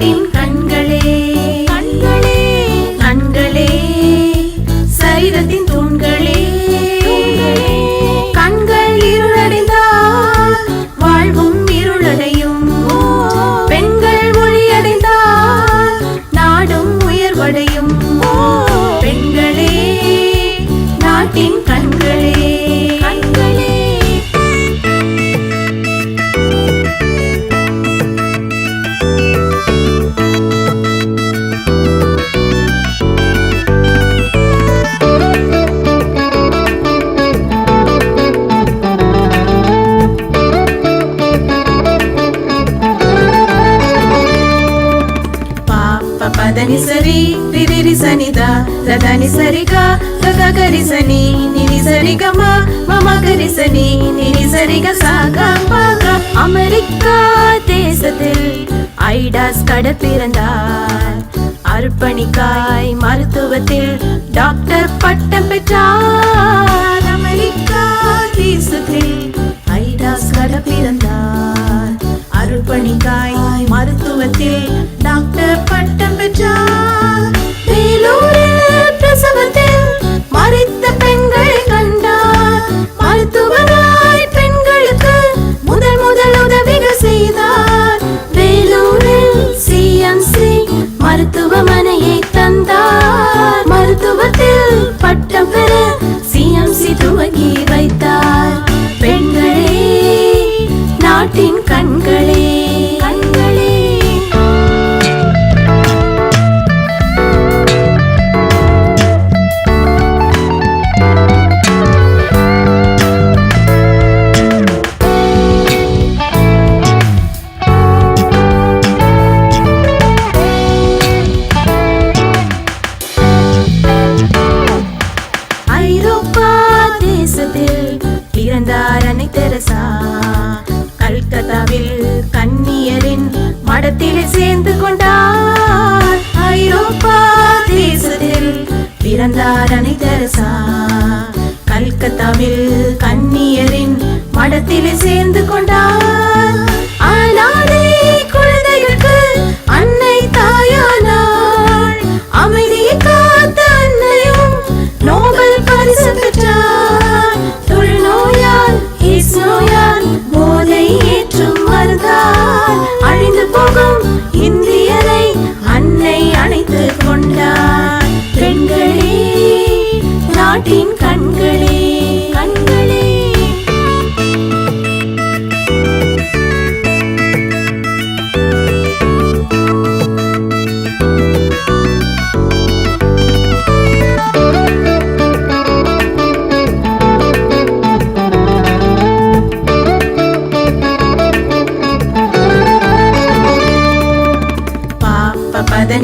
Martin. దని సరి రిరి సని ద దని సరి గ గ గరి సని నిరి సరి గ మా మమ గరి సని నిరి సరి గ సా గ ప గ அமெரிக்கா தேசத்தில் ஐடாஸ் கட பிறந்தார் அர்ப்பணிக்காய் மருத்துவத்தில் டாக்டர் பட்டம் பெற்றார். அமெரிக்கா தேசத்தில் ஐடாஸ் கட பிறந்தார் அர்ப்பணிக்காய் மருத்துவத்தில் டாக்டர் பட்டம் பெற்றார் கல்கத்தாவில் கன்னியரின் மடத்தில் சேர்ந்து கொண்டார். ஐரோப்பா தேசத்தில் பிறந்தார் அன்னை கல்கத்தாவில் கன்னியரின் மடத்தில் சேர்ந்து கொண்டார்.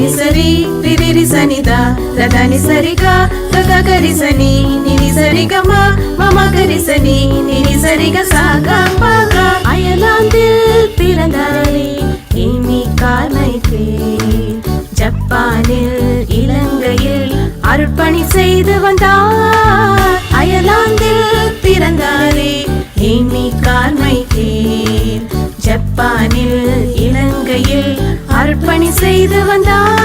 దని సరి రిరి సని ద రదని సరిగా గగ కరి సని నిని సరిగ మా మమ కరి సని నిని సరిగ அயலாந்தில் பிறந்தானே இனி கார்மைக்கே ஜப்பானில் இலங்கையில் அருட்பணி செய்து வந்தார். அயலாந்தில் பிறந்தாரே இனி கார்மைக்கே ஜப்பானில் இலங்கையில் பணி செய்து வந்தார்.